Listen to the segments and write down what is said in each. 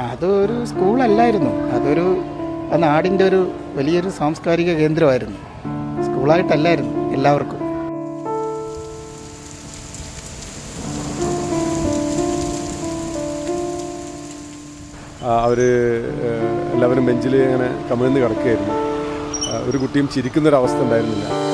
അതൊരു സ്കൂളല്ലായിരുന്നു. അതൊരു ആ നാടിന്റെ ഒരു വലിയൊരു സാംസ്കാരിക കേന്ദ്രമായിരുന്നു. സ്കൂളായിട്ടല്ലായിരുന്നു എല്ലാവർക്കും. അവർ എല്ലാവരും ബെഞ്ചിൽ ഇങ്ങനെ കമിഴ്ന്ന് കിടക്കുകയായിരുന്നു. ഒരു കുട്ടിയും ചിരിക്കുന്നൊരവസ്ഥ ഉണ്ടായിരുന്നില്ല.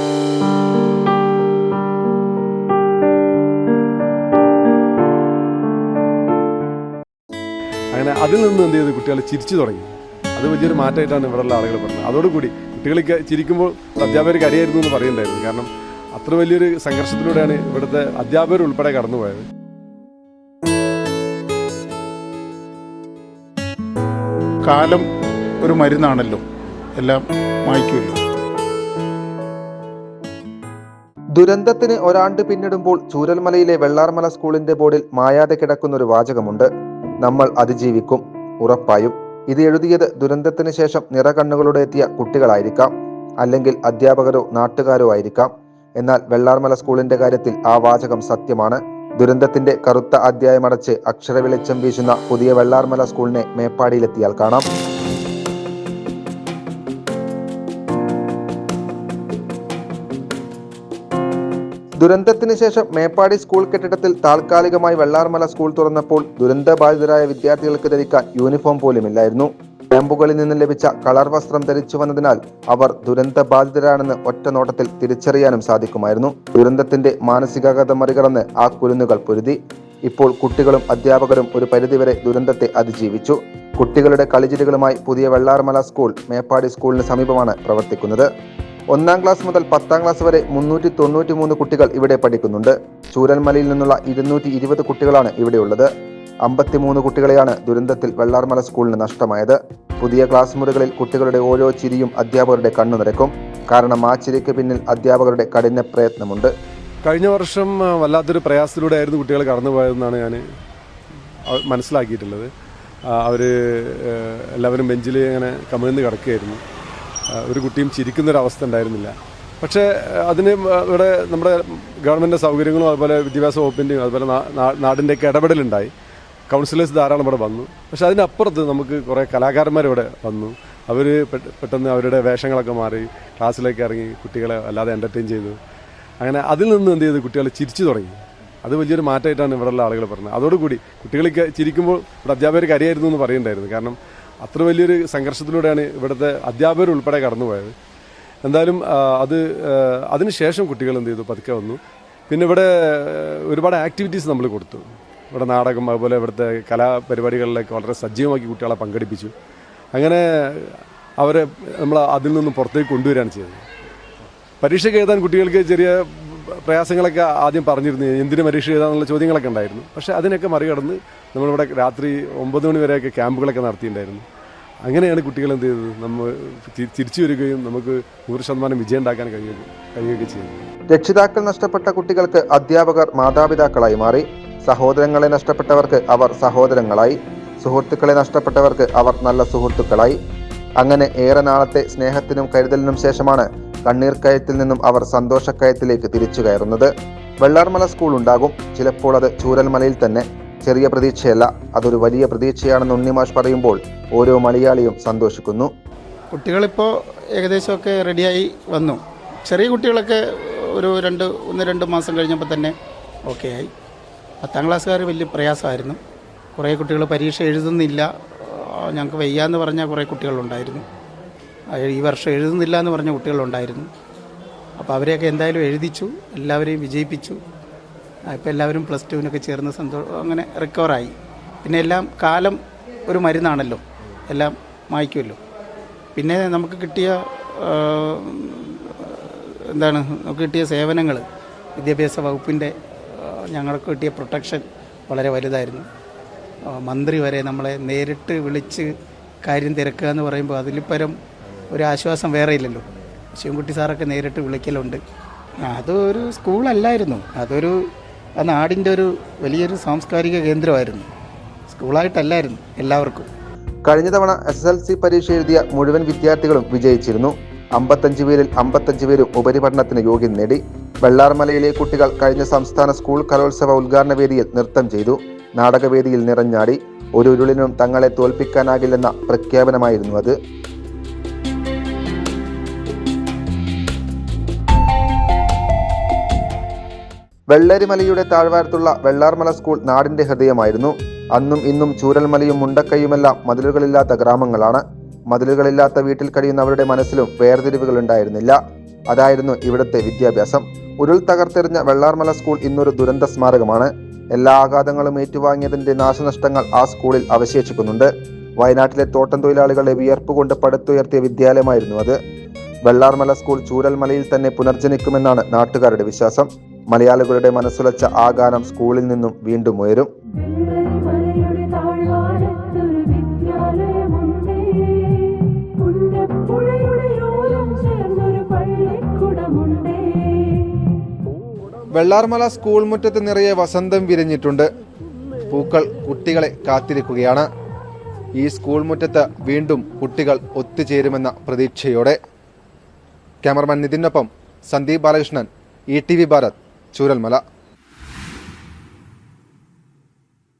അതിൽ നിന്ന് എന്ത് ചെയ്തു കുട്ടികൾ ചിരിച്ചു തുടങ്ങി. അത് വലിയൊരു മാറ്റമായിട്ടാണ് ഇവിടെയുള്ള ആളുകൾ പറഞ്ഞത്. അതോടുകൂടി കുട്ടികൾക്ക് ചിരിക്കുമ്പോൾ അധ്യാപകർക്ക് അറിയായിരുന്നു എന്ന് പറയുന്നുണ്ടായിരുന്നു. കാരണം അത്ര വലിയൊരു സംഘർഷത്തിലൂടെയാണ് ഇവിടുത്തെ അധ്യാപകർ ഉൾപ്പെടെ കടന്നുപോയത്. കാലം ഒരു മരുന്നാണല്ലോ. എല്ലാം മായ്ക്കുമല്ലോ. ദുരന്തത്തിന് ഒരാണ്ട് പിന്നിടുമ്പോൾ ചൂരൽമലയിലെ വെള്ളാർമല സ്കൂളിന്റെ ബോർഡിൽ മായാതെ കിടക്കുന്ന ഒരു വാചകമുണ്ട്. നമ്മൾ അതിജീവിക്കും ഉറപ്പായും. ഇത് എഴുതിയത് ദുരന്തത്തിന് ശേഷം നിറകണ്ണുകളോടെ എത്തിയ കുട്ടികളായിരിക്കാം അല്ലെങ്കിൽ അധ്യാപകരോ നാട്ടുകാരോ ആയിരിക്കാം. എന്നാൽ വെള്ളാർമല സ്കൂളിന്റെ കാര്യത്തിൽ ആ വാചകം സത്യമാണ്. ദുരന്തത്തിന്റെ കറുത്ത അധ്യായമടച്ച് അക്ഷരവെളിച്ചം വീശുന്ന പുതിയ വെള്ളാർമല സ്കൂളിനെ മേപ്പാടിയിലെത്തിയാൽ കാണാം. ദുരന്തത്തിന് ശേഷം മേപ്പാടി സ്കൂൾ കെട്ടിടത്തിൽ താൽക്കാലികമായി വെള്ളാർമല സ്കൂൾ തുറന്നപ്പോൾ ദുരന്തബാധിതരായ വിദ്യാർത്ഥികൾക്ക് ധരിക്കാൻ യൂണിഫോം പോലുമില്ലായിരുന്നു. ക്യാമ്പുകളിൽ നിന്ന് ലഭിച്ച കളർ വസ്ത്രം ധരിച്ചു വന്നതിനാൽ അവർ ദുരന്തബാധിതരാണെന്ന് ഒറ്റ നോട്ടത്തിൽ തിരിച്ചറിയാനും സാധിക്കുമായിരുന്നു. ദുരന്തത്തിന്റെ മാനസികാഘാതം മറികടന്ന് ആ കുരുന്നുകൾ പൊരുതി. ഇപ്പോൾ കുട്ടികളും അധ്യാപകരും ഒരു പരിധിവരെ ദുരന്തത്തെ അതിജീവിച്ചു. കുട്ടികളുടെ കളിചിരികളുമായി പുതിയ വെള്ളാർമല സ്കൂൾ മേപ്പാടി സ്കൂളിന് സമീപമാണ് പ്രവർത്തിക്കുന്നത്. ഒന്നാം ക്ലാസ് മുതൽ പത്താം ക്ലാസ് വരെ മുന്നൂറ്റി തൊണ്ണൂറ്റി മൂന്ന് കുട്ടികൾ ഇവിടെ പഠിക്കുന്നുണ്ട്. ചൂരൽമലയിൽ നിന്നുള്ള ഇരുന്നൂറ്റി ഇരുപത് കുട്ടികളാണ് ഇവിടെയുള്ളത് അമ്പത്തിമൂന്ന് കുട്ടികളെയാണ് ദുരന്തത്തിൽ വെള്ളാർമല സ്കൂളിന് നഷ്ടമായത്. പുതിയ ക്ലാസ് മുറികളിൽ കുട്ടികളുടെ ഓരോ ചിരിയും അധ്യാപകരുടെ കണ്ണു നിറയ്ക്കും. കാരണം ആ ചിരിക്ക് പിന്നിൽ അധ്യാപകരുടെ കഠിന പ്രയത്നമുണ്ട്. കഴിഞ്ഞ വർഷം വല്ലാത്തൊരു പ്രയാസത്തിലൂടെ ആയിരുന്നു കുട്ടികൾ കടന്നുപോയതെന്നാണ് ഞാൻ മനസ്സിലാക്കിയിട്ടുള്ളത്. അവർ എല്ലാവരും ബെഞ്ചിൽ ഇങ്ങനെ കമിഴ്ന്ന് കിടക്കുകയായിരുന്നു. ഒരു കുട്ടിയും ചിരിക്കുന്നൊരവസ്ഥ ഉണ്ടായിരുന്നില്ല. പക്ഷേ അതിന് ഇവിടെ നമ്മുടെ ഗവൺമെന്റ് സൗകര്യങ്ങളും അതുപോലെ വിദ്യാഭ്യാസ വകുപ്പിന്റെയും അതുപോലെ നാടിന്റെയൊക്കെ ഇടപെടലുണ്ടായി. കൗൺസിലേഴ്സ് ധാരാളം ഇവിടെ വന്നു. പക്ഷേ അതിനപ്പുറത്ത് നമുക്ക് കുറേ കലാകാരന്മാർ ഇവിടെ വന്നു. അവർ പെട്ടെന്ന് അവരുടെ വേഷങ്ങളൊക്കെ മാറി ക്ലാസ്സിലേക്ക് ഇറങ്ങി കുട്ടികളെ അല്ലാതെ എന്റർടൈൻ ചെയ്തു. അങ്ങനെ അതിൽ നിന്ന് എന്ത് ചെയ്തു? കുട്ടികൾ ചിരിച്ചു തുടങ്ങി. അത് വലിയൊരു മാറ്റമായിട്ടാണ് ഇവിടെയുള്ള ആളുകൾ പറഞ്ഞത്. അതോടുകൂടി കുട്ടികളൊക്കെ ചിരിക്കുമ്പോൾ ഇവിടെ അധ്യാപകർക്ക് അറിയായിരുന്നു എന്ന് പറയുന്നുണ്ടായിരുന്നു കാരണം അത്ര വലിയൊരു സംഘർഷത്തിലൂടെയാണ് ഇവിടുത്തെ അധ്യാപകർ ഉൾപ്പെടെ കടന്നുപോയത്. എന്തായാലും അത് അതിനുശേഷം കുട്ടികൾ എന്ത് ചെയ്തു? പതുക്കെ വന്നു. പിന്നെ ഇവിടെ ഒരുപാട് ആക്ടിവിറ്റീസ് നമ്മൾ കൊടുത്തു. ഇവിടെ നാടകം അതുപോലെ ഇവിടുത്തെ കലാപരിപാടികളിലേക്ക് വളരെ സജീവമാക്കി കുട്ടികളെ പങ്കെടുപ്പിച്ചു. അങ്ങനെ അവരെ നമ്മൾ അതിൽ നിന്നും പുറത്തേക്ക് കൊണ്ടുവരികയാണ് ചെയ്തത്. പരീക്ഷയ്ക്ക് എഴുതാൻ കുട്ടികൾക്ക് ചെറിയ പ്രയാസങ്ങളൊക്കെ ആദ്യം പറഞ്ഞിരുന്നു എന്തിനു പരീക്ഷ എഴുതാന്നുള്ള ചോദ്യങ്ങളൊക്കെ ഉണ്ടായിരുന്നു. പക്ഷെ അതിനൊക്കെ മറികടന്ന് നമ്മളിവിടെ രാത്രി ഒമ്പത് മണി വരെയൊക്കെ ക്യാമ്പുകളൊക്കെ നടത്തിയിട്ടുണ്ടായിരുന്നു. അങ്ങനെയാണ് കുട്ടികൾ എന്ത് ചെയ്തത്? നമ്മൾ തിരിച്ചു വരികയും നമുക്ക് നൂറ് ശതമാനം വിജയം ഉണ്ടാക്കാൻ കഴിയുകയും കഴിയുകയൊക്കെ ചെയ്യുന്നത് രക്ഷിതാക്കൾ നഷ്ടപ്പെട്ട കുട്ടികൾക്ക് അധ്യാപകർ മാതാപിതാക്കളായി മാറി. സഹോദരങ്ങളെ നഷ്ടപ്പെട്ടവർക്ക് അവർ സഹോദരങ്ങളായി. സുഹൃത്തുക്കളെ നഷ്ടപ്പെട്ടവർക്ക് അവർ നല്ല സുഹൃത്തുക്കളായി. അങ്ങനെ ഏറെ നാളത്തെ സ്നേഹത്തിനും കരുതലിനും ശേഷമാണ് കണ്ണീർക്കയത്തിൽ നിന്നും അവർ സന്തോഷക്കയത്തിലേക്ക് തിരിച്ചു കയറുന്നത്. വെള്ളാർമല സ്കൂൾ ഉണ്ടാകും. ചിലപ്പോൾ അത് ചൂരൽമലയിൽ തന്നെ. ചെറിയ പ്രതീക്ഷയല്ല. അതൊരു വലിയ പ്രതീക്ഷയാണെന്ന് ഉണ്ണിമാഷ് പറയുമ്പോൾ ഓരോ മലയാളിയും സന്തോഷിക്കുന്നു. കുട്ടികളിപ്പോൾ ഏകദേശമൊക്കെ റെഡിയായി വന്നു. ചെറിയ കുട്ടികളൊക്കെ ഒരു രണ്ട് ഒന്ന് രണ്ട് മാസം കഴിഞ്ഞപ്പോൾ തന്നെ ഓക്കെ ആയി. പത്താം ക്ലാസ്സുകാർ വലിയ പ്രയാസമായിരുന്നു. കുറേ കുട്ടികൾ പരീക്ഷ എഴുതുന്നില്ല. ഞങ്ങൾക്ക് വയ്യാന്ന് പറഞ്ഞ കുറേ കുട്ടികളുണ്ടായിരുന്നു. ഈ വർഷം എഴുതുന്നില്ല എന്ന് പറഞ്ഞ കുട്ടികളുണ്ടായിരുന്നു. അപ്പോൾ അവരെയൊക്കെ എന്തായാലും എഴുതിച്ചു എല്ലാവരെയും വിജയിപ്പിച്ചു. ഇപ്പോൾ എല്ലാവരും പ്ലസ് ടുവിനൊക്കെ ചേർന്ന് സന്തോഷം അങ്ങനെ റിക്കവറായി പിന്നെ എല്ലാം കാലം ഒരു മരുന്നാണല്ലോ. എല്ലാം മായ്ക്കുമല്ലോ. പിന്നെ നമുക്ക് കിട്ടിയ എന്താണ് നമുക്ക് കിട്ടിയ സേവനങ്ങൾ വിദ്യാഭ്യാസ വകുപ്പിന്റെ ഞങ്ങൾക്ക് കിട്ടിയ പ്രൊട്ടക്ഷൻ വളരെ വലുതായിരുന്നു. മന്ത്രി വരെ നമ്മളെ നേരിട്ട് വിളിച്ച് കാര്യം തിരക്കുക എന്ന് പറയുമ്പോൾ അതിൽ പരം ഒരു ആശ്വാസം വേറെ ഇല്ലല്ലോ ശിവൻകുട്ടി സാറൊക്കെ നേരിട്ട് വിളിക്കലുണ്ട്. അതൊരു സ്കൂളല്ലായിരുന്നു. അതൊരു ആ നാടിന്റെ ഒരു വലിയൊരു സാംസ്കാരിക കേന്ദ്രമായിരുന്നു. സ്കൂളായിട്ടല്ലായിരുന്നു എല്ലാവർക്കും. കഴിഞ്ഞ തവണ എസ് എസ് എൽ സി പരീക്ഷ എഴുതിയ മുഴുവൻ വിദ്യാർത്ഥികളും വിജയിച്ചിരുന്നു. അമ്പത്തഞ്ച് പേരിൽ അമ്പത്തഞ്ച് പേരും ഉപരിപഠനത്തിന് യോഗ്യം നേടി. വെള്ളാർമലയിലെ കുട്ടികൾ കഴിഞ്ഞ സംസ്ഥാന സ്കൂൾ കലോത്സവ ഉദ്ഘാടന വേദിയിൽ നൃത്തം ചെയ്തു. നാടകവേദിയിൽ നിറഞ്ഞാടി. ഒരു ഉരുളിനും തങ്ങളെ തോൽപ്പിക്കാനാകില്ലെന്ന പ്രഖ്യാപനമായിരുന്നു അത്. വെള്ളരിമലയുടെ താഴ്വാരത്തുള്ള വെള്ളാർമല സ്കൂൾ നാടിന്റെ ഹൃദയമായിരുന്നു. അന്നും ഇന്നും ചൂരൽമലയും മുണ്ടക്കൈയുമെല്ലാം മതിലുകളില്ലാത്ത ഗ്രാമങ്ങളാണ്. മതിലുകളില്ലാത്ത വീട്ടിൽ കഴിയുന്നവരുടെ മനസ്സിലും വേർതിരിവുകൾ ഉണ്ടായിരുന്നില്ല. അതായിരുന്നു ഇവിടുത്തെ വിദ്യാഭ്യാസം. ഉരുൾ തകർത്തെറിഞ്ഞ വെള്ളാർമല സ്കൂൾ ഇന്നൊരു ദുരന്ത സ്മാരകമാണ്. എല്ലാ ആഘാതങ്ങളും ഏറ്റുവാങ്ങിയതിന്റെ നാശനഷ്ടങ്ങൾ ആ സ്കൂളിൽ അവശേഷിക്കുന്നുണ്ട്. വയനാട്ടിലെ തോട്ടം തൊഴിലാളികളെ വിയർപ്പ് കൊണ്ട് പടുത്തുയർത്തിയ വിദ്യാലയമായിരുന്നു അത്. വെള്ളാർമല സ്കൂൾ ചൂരൽമലയിൽ തന്നെ പുനർജനിക്കുമെന്നാണ് നാട്ടുകാരുടെ വിശ്വാസം. മലയാളികളുടെ മനസ്സുലച്ച ആ ഗാനം സ്കൂളിൽ നിന്നും വീണ്ടും ഉയരും. വെള്ളാർമല സ്കൂൾ മുറ്റത്ത് നിറയെ വസന്തം വിരിഞ്ഞിട്ടുണ്ട്. പൂക്കൾ കുട്ടികളെ കാത്തിരിക്കുകയാണ്. ഈ സ്കൂൾ മുറ്റത്ത് വീണ്ടും കുട്ടികൾ ഒത്തുചേരുമെന്ന പ്രതീക്ഷയോടെ. Cameraman നിതിനൊപ്പം Sandeep Balakrishnan E T V Bharat. تشوف الملأ